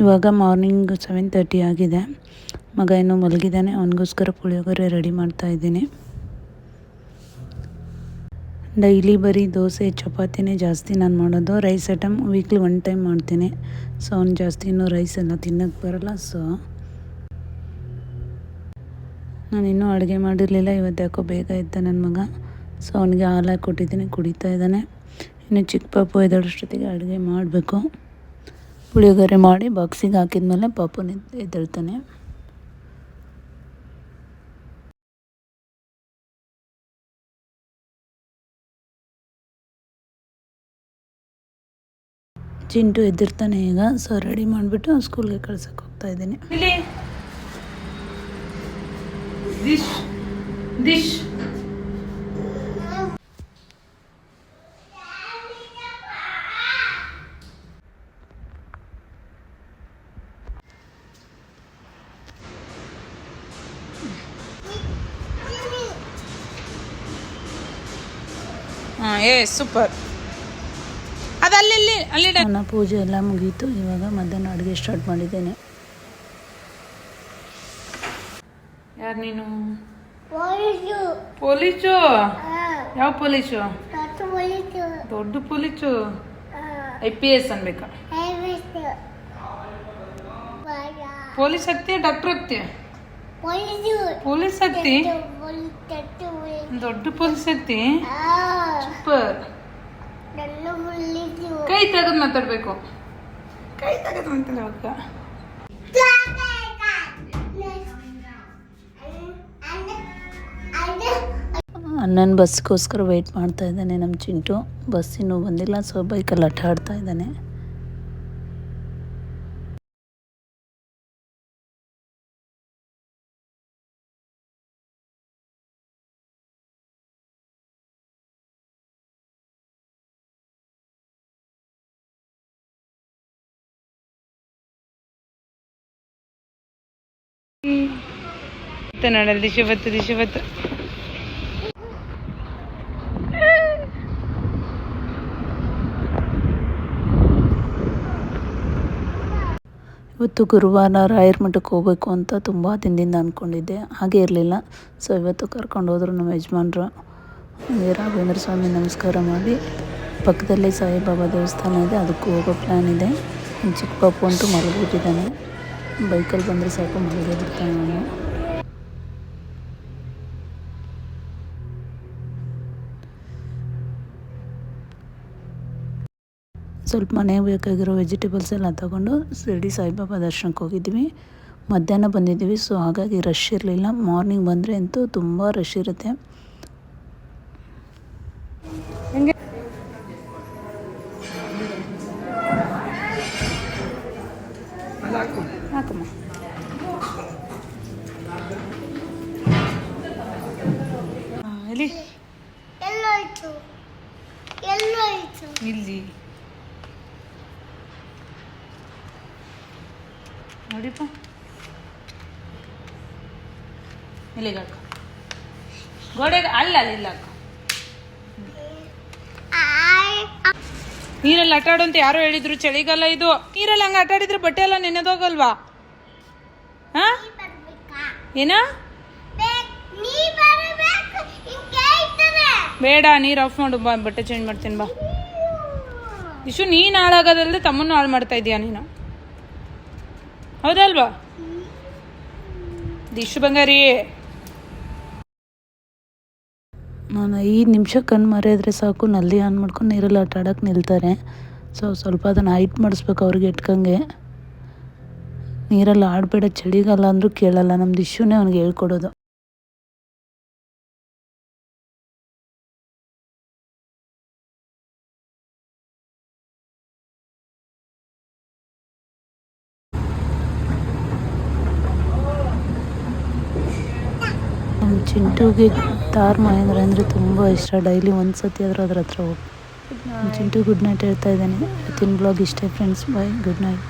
ಇವಾಗ morning seven thirty ಆಗಿದೆ. ಮಗ ಇನ್ನೂ ಮಲಗಿದ್ದಾನೆ. ಅವನಿಗೋಸ್ಕರ ಪುಳಿಯೋಗರೆ ರೆಡಿ ಮಾಡ್ತಾ ಇದ್ದೀನಿ. ಡೈಲಿ ಬರೀ ದೋಸೆ, ಚಪಾತಿನೇ ಜಾಸ್ತಿ ನಾನು ಮಾಡೋದು. Rice item weekly one time ಮಾಡ್ತೀನಿ. ಸೊ, ಅವ್ನು ಜಾಸ್ತಿ ಇನ್ನೂ ರೈಸ್ ಎಲ್ಲ ತಿನ್ನೋಕ್ಕೆ ಬರಲ್ಲ. ಸೊ, ನಾನು ಇನ್ನೂ ಅಡುಗೆ ಮಾಡಿರಲಿಲ್ಲ. ಇವತ್ತು ಯಾಕೋ ಬೇಗ ಇದ್ದ ನನ್ನ ಮಗ. ಸೊ, ಅವನಿಗೆ ಹಾಲಾಗಿ ಕೊಟ್ಟಿದ್ದೀನಿ ಕುಡಿತಾ ಇದ್ದಾನೆ. ಇನ್ನು ಚಿಕ್ಕ ಪಾಪು ಎದ್ದೇಳಷ್ಟೊತ್ತಿಗೆ ಅಡುಗೆ ಮಾಡಬೇಕು. ಪುಳಿಯೋಗರೆ ಮಾಡಿ ಬಾಕ್ಸಿಗೆ ಹಾಕಿದ್ಮೇಲೆ ಪಾಪು ಎದ್ದೇಳ್ತಾನೆ. ಚಿಂಟು ಎದ್ದಿರ್ತಾನೆ ಈಗ ಸೊ ರೆಡಿ ಮಾಡಿಬಿಟ್ಟು ಸ್ಕೂಲ್ಗೆ ಕಳ್ಸಕ್ಕೆ ಹೋಗ್ತಾ ಇದ್ದೀನಿ. ಹಾಂ ಏ ಸೂಪರ್ ಅದು ಅಲ್ಲಿ ನನ್ನ ಪೂಜೆ ಎಲ್ಲ ಮುಗೀತು. ಇವಾಗ ಮಧ್ಯಾಹ್ನ ಅಡುಗೆ ಸ್ಟಾರ್ಟ್ ಮಾಡಿದ್ದೇನೆ. ಯಾರು ನೀನು? ಪೊಲೀಸು. ಪೊಲೀಸು? ಯಾವ ಪೊಲೀಸು? ದೊಡ್ಡ ಪೊಲೀಸು. ಐ ಪಿ ಎಸ್ ಅನ್ಬೇಕಾ? ಪೊಲೀಸ್ ಆಗ್ತೀಯ ಡಾಕ್ಟರ್ ಆಗ್ತೀಯ ಪೊಲೀಸು. ಪೊಲೀಸ್ ಆಗ್ತಿ ದೊಡ್ಡ ಪುಲ್ಸ್ ಐತಿ. ಸೂಪರ್. ಕೈ ತೆಗೆದು ಮಾತಾಡ್ಬೇಕು. ಕೈ ತೆಗೆದು ಮಾತಾಡ್ಬೇಕ ಅಣ್ಣನ ಬಸ್ಗೋಸ್ಕರ ವೆಯ್ಟ್ ಮಾಡ್ತಾ ಇದ್ದಾನೆ ನಮ್ಮ ಚಿಂಟು. ಬಸ್ ಇನ್ನೂ ಬಂದಿಲ್ಲ ಸೊ ಬೈಕಲ್ಲಿ ಆಟ ಆಡ್ತಾ ಇದ್ದಾನೆ. ಇವತ್ತು ಗುರುವಾರ ರಾಯರ್ ಮಠಕ್ಕೆ ಹೋಗಬೇಕು ಅಂತ ತುಂಬ ದಿನದಿಂದ ಅಂದ್ಕೊಂಡಿದ್ದೆ ಹಾಗೆ ಇರಲಿಲ್ಲ. ಸೊ ಇವತ್ತು ಕರ್ಕೊಂಡು ಹೋದ್ರು ನಮ್ಮ ಯಜಮಾನ್ರು. ರಾಘವೇಂದ್ರ ಸ್ವಾಮಿ ನಮಸ್ಕಾರ ಮಾಡಿ ಪಕ್ಕದಲ್ಲೇ ಸಾಯಿಬಾಬಾ ದೇವಸ್ಥಾನ ಇದೆ. ಅದಕ್ಕೂ ಹೋಗೋ ಪ್ಲ್ಯಾನ್ ಇದೆ. ಚಿಕ್ಕ ಪಾಪು ಅಂತೂ ಮಲಗಿಬಿಟ್ಟಿದ್ದಾನೆ. ಬೈಕಲ್ಲಿ ಬಂದರೆ ಸಾಕು ಬಿಡ್ತಾನೆ ಅವನು ಸ್ವಲ್ಪ ಮನೆಗೆ ಬೇಕಾಗಿರೋ ವೆಜಿಟೇಬಲ್ಸ್ ಎಲ್ಲ ತಗೊಂಡು ಶಿರಡಿ ಸಾಯಿಬಾಬಾ ದರ್ಶನಕ್ಕೆ ಹೋಗಿದ್ವಿ. ಮಧ್ಯಾಹ್ನ ಬಂದಿದ್ದೀವಿ ಸೊ ಹಾಗಾಗಿ ರಶ್ ಇರಲಿಲ್ಲ. ಮಾರ್ನಿಂಗ್ ಬಂದರೆ ಅಂತೂ ತುಂಬ ರಶ್ ಇರುತ್ತೆ. ಹಾಕಮ್ಮ. ಎಲ್ಲಿ? ಎಲ್ಲೋಯ್ತು. ಎಲ್ಲೋಯ್ತು. ಇಲ್ಲಿ. ನೋಡಿಪ್ಪ. ಇಲ್ಲಿಗೆ ಹಾಕು? ಗೋಡೆಗೆ ಅಲ್ಲ ಅಲ್ಲಿ ಇಲ್ಲ ಹಾಕು. ನೀರಲ್ಲಿ ಆಟ ಆಡು ಅಂತ ಯಾರು ಹೇಳಿದ್ರು, ಚಳಿಗಾಲ ಇದು. ನೀರಲ್ಲಿ ಹಂಗೆ ಆಟ ಆಡಿದ್ರೆ ಬಟ್ಟೆ ಎಲ್ಲ ನೆನೆದೋಗಲ್ವಾ ಏನ? ಬೇಡ, ನೀರು ಆಫ್ ಮಾಡು, ಬಾ, ಬಟ್ಟೆ ಚೇಂಜ್ ಮಾಡ್ತೀನಿ, ಬಾ. ಇಶು, ನೀನು ಹಾಳಾಗೋದಲ್ಲದೆ ತಮ್ಮನ್ನು ಹಾಳು ಮಾಡ್ತಾ ಇದೀಯ ನೀನು? ಹೌದಲ್ವಾ? ದಿಶು ಬಂಗಾರಿ ನಾನು ಐದು ನಿಮಿಷ ಕಣ್ಣು ಮರೆಯಿದ್ರೆ ಸಾಕು, ನಲ್ಲಿ ಆನ್ ಮಾಡ್ಕೊಂಡು ನೀರಲ್ಲಿ ಆಟ ಆಡೋಕ್ಕೆ ನಿಲ್ತಾರೆ. ಸೊ ಸ್ವಲ್ಪ ಅದನ್ನು ಹೈಟ್ ಮಾಡಿಸ್ಬೇಕು ಅವ್ರಿಗೆ ಇಟ್ಕಂಗೆ. ನೀರಲ್ಲಿ ಆಡಬೇಡ, ಚಳಿಗಾಲ ಅಂದರೂ ಕೇಳಲ್ಲ, ನಮ್ದು ಇಶ್ಯೂನೇ ಅವ್ನಿಗೆ ಹೇಳ್ಕೊಡೋದು. ಚಿಂಟುಗೆ ತಾರ್ ಮಹೇಂದ್ರ ಅಂದರೆ ತುಂಬ ಇಷ್ಟ. ಡೈಲಿ ಒಂದು ಸತಿ ಆದರೂ ಅದ್ರ ಹತ್ರ ಹೋಗಿ. ಚಿಂಟು ಗುಡ್ ನೈಟ್ ಹೇಳ್ತಾ ಇದ್ದಾನೆ. ಇವತ್ತಿನ ಬ್ಲಾಗ್ ಇಷ್ಟೇ ಫ್ರೆಂಡ್ಸ್ ಬಾಯ್ ಗುಡ್ ನೈಟ್